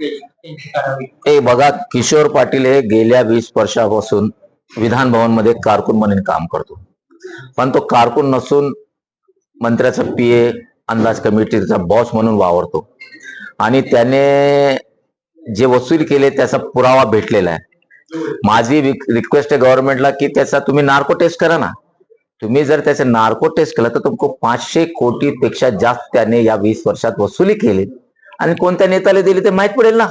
हे बघा किशोर पाटील हे गेल्या वीस वर्षापासून विधान भवनमध्ये कारकून म्हणून काम करतो. पण तो कारकून नसून मंत्र्याचा पीए अंदाज कमिटीचा बॉस म्हणून वावरतो. आणि त्याने जे वसूल केले त्याचा पुरावा भेटलेला आहे. माझी रिक्वेस्ट आहे गव्हर्नमेंटला की त्याचा तुम्ही नार्को टेस्ट करा ना. तुम्ही जर त्याचे नार्को टेस्ट केलं तर तुमको पाचशे कोटी पेक्षा जास्त त्याने या वीस वर्षात वसुली केली. आणि कोणत्या नेत्याला दिली ते माहीत पडेल ना?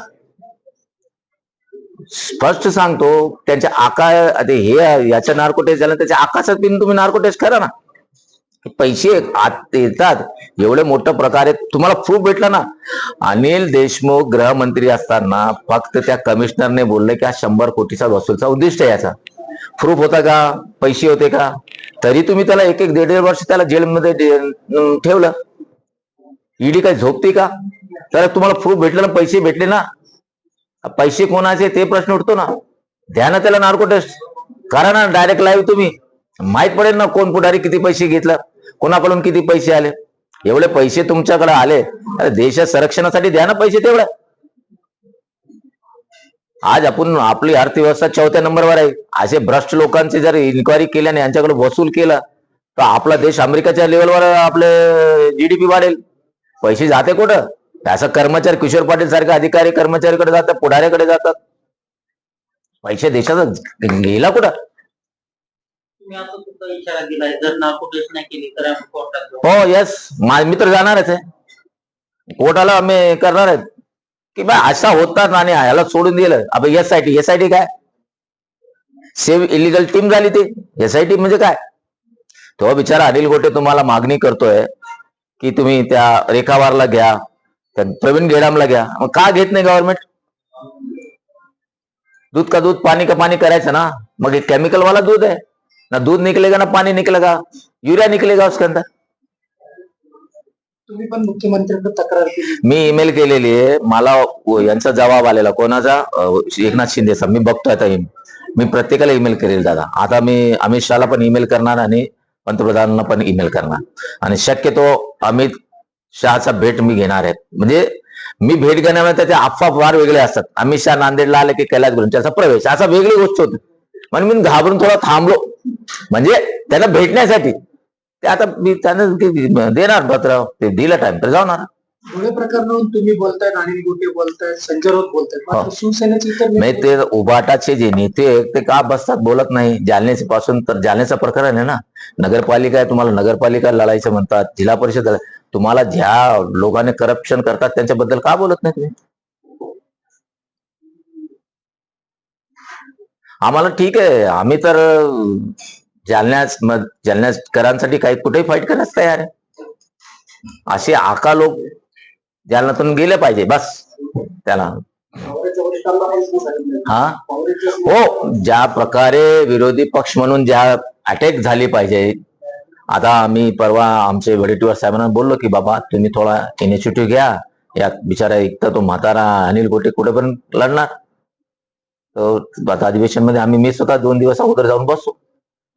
स्पष्ट सांगतो त्यांच्या आका हे याच्या नार्कोटेस्ट झालं त्याच्या आकाशात पिन तुम्ही नार्कोटेस्ट करा ना. पैसे आत येतात एवढे मोठ्या प्रकारे तुम्हाला प्रूफ भेटला ना. अनिल देशमुख गृहमंत्री असताना फक्त त्या कमिशनरने बोलले की हा शंभर कोटीचा वसूलचा उद्दिष्ट आहे याचा. प्रूफ होता का? पैसे होते का? तरी तुम्ही त्याला एक एक दीड दीड वर्ष त्याला जेलमध्ये दे- ठेवलं. ईडी काय झोपते का? तर तुम्हाला प्रूफ भेटलं ना पैसे भेटले ना? पैसे कोणाचे ते प्रश्न उठतो ना. द्या ना त्याला नार्को टेस्ट करा ना डायरेक्ट लाईव्ह तुम्ही. माहीत पडेल ना कोण पुढारी किती पैसे घेतलं कोणाकडून किती पैसे आले. एवढे पैसे तुमच्याकडे आले अरे देशाच्या संरक्षणासाठी द्या ना पैसे तेवढे. आज आपण आपली अर्थव्यवस्था चौथ्या नंबरवर आहे. असे भ्रष्ट लोकांची जर इन्क्वायरी केल्याने यांच्याकडे वसूल केला तर आपला देश अमेरिकाच्या लेवलवर आपले जीडीपी वाढेल. पैसे जाते कुठं? असं कर्मचारी किशोर पाटील सारखे अधिकारी कर्मचारीकडे जातात पुढाऱ्याकडे जातात. पैसे देशाचा गेला कुठं? हो यस मी तर जाणारच आहे. कोर्टाला आम्ही करणार आहेत. की बा असा होतात आणि ह्याला सोडून दिलं. अब S I T S I T काय? सेव्ह इलिगल टीम झाली ती. एस आय टी म्हणजे काय? तो बिचारा अनिल गोटे तुम्हाला मागणी करतोय की तुम्ही त्या रेखावारला घ्या. त्या प्रवीण गेडामला घ्या. मग का घेत नाही गव्हर्नमेंट दूध का दूध पानी का पानी करायचं ना? मग हे केमिकल वाला दूध है ना दूध निकलेगा ना पानी निकलेगा. यूरिया निकलेगा उसके अंदर. तुम्ही पण मुख्यमंत्र्यांकडे तक्रार केली. मी ईमेल केलेली आहे. मला यांचा जबाब आलेला. कोणाचा? एकनाथ शिंदेचा मी बघतोय आता. मी प्रत्येकाला ईमेल करेल दादा. आता मी अमित शहाला पण ईमेल करणार आणि पंतप्रधानांना पण ईमेल करणार. आणि शक्यतो अमित शहाचा भेट मी घेणार आहे. म्हणजे मी भेट घेण्यामुळे त्याचे अफवा फार वेगळे असतात. अमित शहा नांदेडला आले की कैलास गुरुंचा त्याचा प्रवेश. असा वेगळी गोष्ट होती. म्हणून मी घाबरून थोडा थांबलो. म्हणजे त्यांना भेटण्यासाठी. ते आता मी त्यांना देणार पत्र. ते दिलं टाइम तर जाणार. तुम्ही बोलताय अनिल गोटे बोलताय संजय राऊत बोलताय. मात्र हो. शिवसेनेचे ते उभाटाचे जे नेते ते का बसतात बोलत नाही? जालन्याचे पासून तर जालन्याचा प्रकरण आहे ना. नगरपालिका आहे तुम्हाला नगरपालिका लढायचं म्हणतात जिल्हा परिषद तुम्हाला ज्या लोकांनी करप्शन करतात त्यांच्याबद्दल का बोलत नाही तुम्ही? आम्हाला ठीक आहे. आम्ही तर अं, जालन्यास म- जालन्याकरांसाठी काही कुठेही फाईट करायला तयार आहे. असे आका लोक जालन्यातून गेले पाहिजे बस. त्याला हा? हो ज्या प्रकारे विरोधी पक्ष म्हणून ज्या अटॅक झाली पाहिजे आता आम्ही परवा आमचे वडेटीवर साहेबांना बोललो की बाबा तुम्ही थोडा इनिशिएटिव्ह घ्या. या बिचारा एक तर तो म्हातारा अनिल गोटे कुठेपर्यंत लढणार? तर आता अधिवेशनमध्ये आम्ही मी स्वतः दोन दिवस अगोदर जाऊन बसतो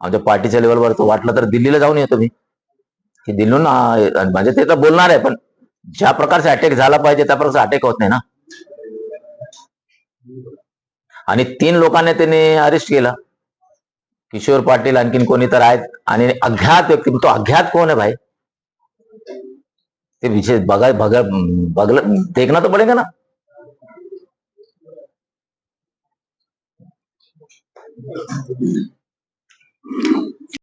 आमच्या पार्टीच्या लेवलवर वाटलं तर दिल्लीला जाऊन येतो मी. की दिल्लीहून म्हणजे ते तर बोलणार आहे पण ज्या प्रकारचा अटॅक झाला पाहिजे त्या प्रकारचा अटॅक होत नाही ना. आणि तीन लोकांनी त्याने अरेस्ट केला. किशोर पाटील आणखीन कोणी तर आहेत? आणि अज्ञात व्यक्ती तो अज्ञात कोण आहे भाई? ते विशेष बघा बघा बघलं देखना तो पडेगा ना?